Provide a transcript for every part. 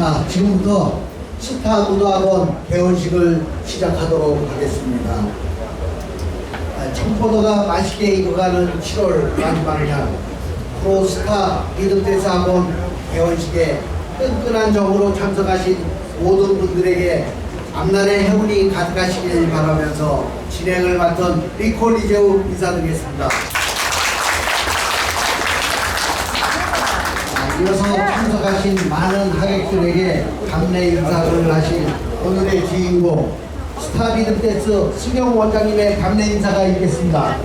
자, 지금부터 스타 무도학원 개원식을 시작하도록 하겠습니다. 아, 청포도가 맛있게 익어가는 7월 마지막 날 프로스타 리듬댄스 학원 개원식에 끈끈한 정으로 참석하신 모든 분들에게 앞날의 행운이 가득하시길 바라면서 진행을 맡은 리콜 이재우 인사드리겠습니다. 참석하신 많은 하객들에게 감내 인사를 하실 오늘의 주인공 스타 리듬 댄스 승영 원장님의 감내 인사가 있겠습니다.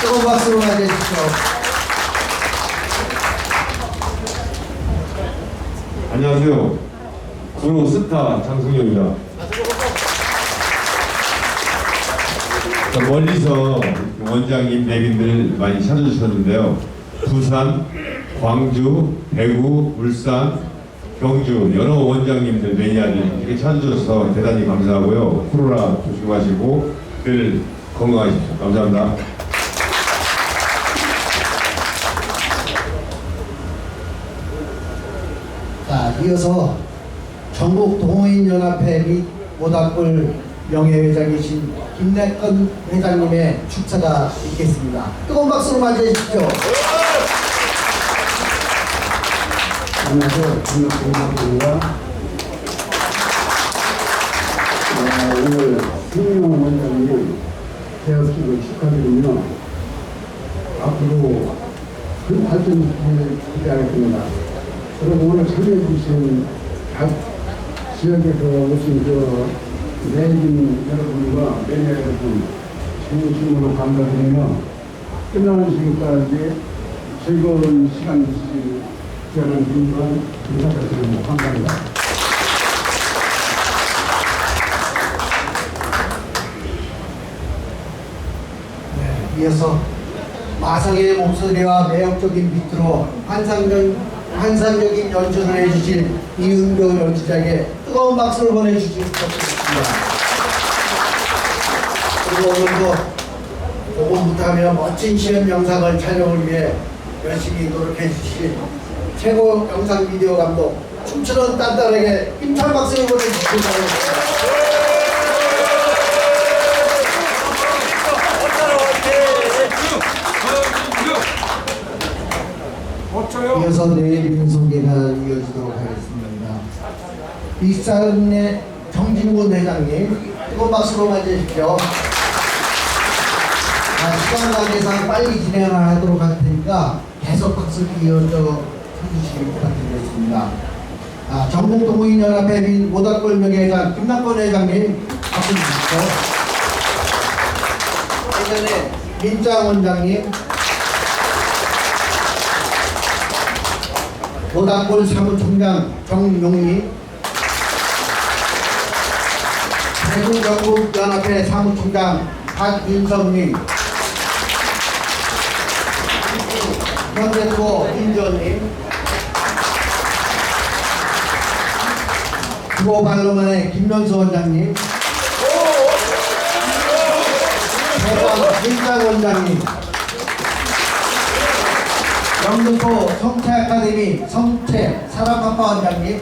뜨거운 박수로 맞이해 주십시오. 안녕하세요. 구로 스타 장승용입니다. 자, 멀리서 원장님, 내빈들 많이 찾아주셨는데요. 부산, 광주, 대구, 울산, 경주 여러 원장님들, 매니아들 이렇게 찾아주셔서 대단히 감사하고요. 코로나 조심하시고 늘 건강하십시오. 감사합니다. 자, 이어서 전국 동호인연합회 및 모닥불 명예회장이신 김래건 회장님의 축사가 있겠습니다. 뜨거운 박수로 맞이해 주십시오. 안녕하세요. 김학봉입니다. 오늘 승용 원장님 개업식을 축하드리며 앞으로 큰 발전을 기대하겠습니다. 그리고 오늘 참여해주신 각 지역에서 오신 그 내진 여러분과 매니아 여러분 진심으로 감사드리며 끝나는 시간까지 즐거운 시간 주시기 저는 민주한 인사드립니다. 감사합니다. 네, 이어서 마성의 목소리와 매력적인 비트로 환상적, 환상적인 연주를 해주실 이은교 연주자에게 뜨거운 박수를 보내주시기 부탁드립니다. 그리고 오늘도 고군부터하며 멋진 시험 영상을 촬영을 위해 열심히 노력해 주신 최고 영상 비디오 감독 춤추는 딴딴에게 힘찬 박수를 보내주시기 바랍니다. 이어서 내일 소개가 이어지도록 하겠습니다. 익산의 정진군 회장님 뜨거운 박수로 맞이해 주십시오. 아, 시간 관계상 빨리 진행을 하도록 할 테니까 계속 박수 이어져 해주시기 부탁드리겠습니다. 아, 전국 동호인연합회 및 모닥불 명예회장 김남권 회장님 박수 주십시오. 예전에 민장 원장님 모닥불 사무총장 정용희 대구경북연합회 사무총장 박윤성님 현대코 임전님 구호 발로만의 김면수 원장님. 대광 김장 원장님. 영등포 성채 아카데미 성채 사랑아빠 원장님.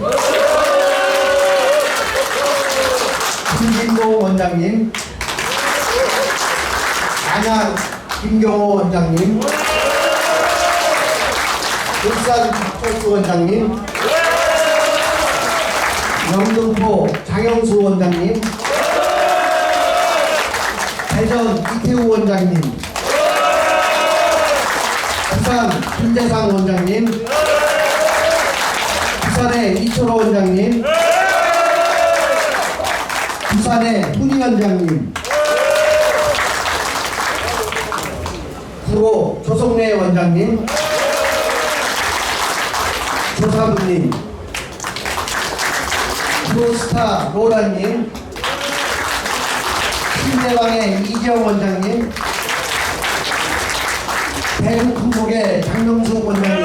김진모 원장님. 안양 김경호 원장님. 울산 박철수 원장님 영등포 장영수 원장님. 대전 이태우 원장님. 부산 김대상 원장님. 부산의 이철호 원장님. 부산의 훈이 원장님. 구로 조성래 원장님. 조사부님 프로스타 로라님 신대방의 이재영 원장님 대구 큰목의 장명수 원장님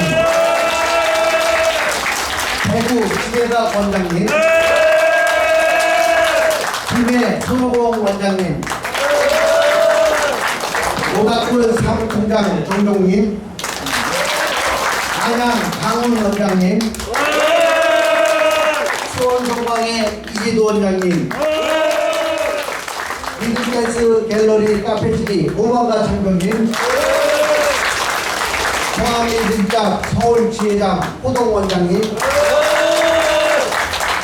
대구 기대다 원장님 김해 손오공 원장님 모닥불 사무총장 정종님 안양 강훈 원장님, 수원 성광의 이기도 원장님, 미드댄스 갤러리 카페지리 오만가 장병님, 성함이 진짜 서울 지회장 호동 원장님,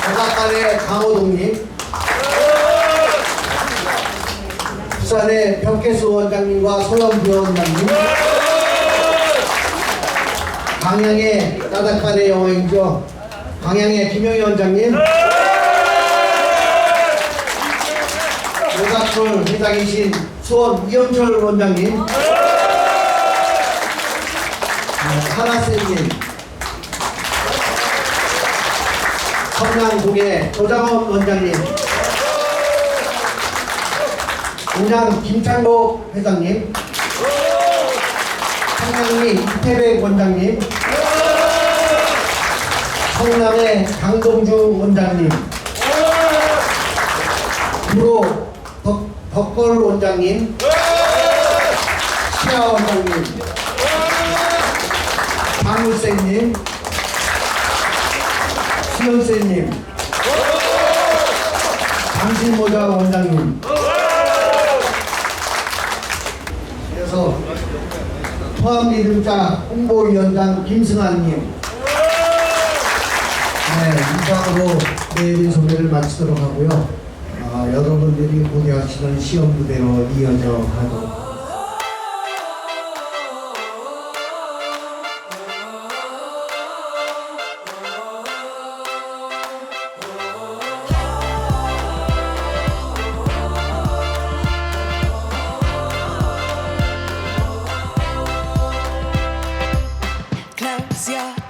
백악관의 강호동님, 부산의 벽계수 원장님과 소영주 원장님, 광양의 따닥반의 영화인죠. 광양의 김영희 원장님, 오가풀 회장이신 수원 이영철 원장님, 하나쌤님, 성남국의 조장원 원장님, 공장 김창록 회장님, 성남리 이태백 원장님, 성남의 강동주 원장님, 그리고 덕, 덕걸 원장님, 시아 원장님, 박물쌤님, 수연쌤님, 장신모자 원장님, 그래서 포함리듬자 홍보위원장 김승환님, 네, 이상으로 내일 소개를 마치도록 하고요. 아, 여러분들이 고대하시는 시험 무대로 이어져 가도록 Close your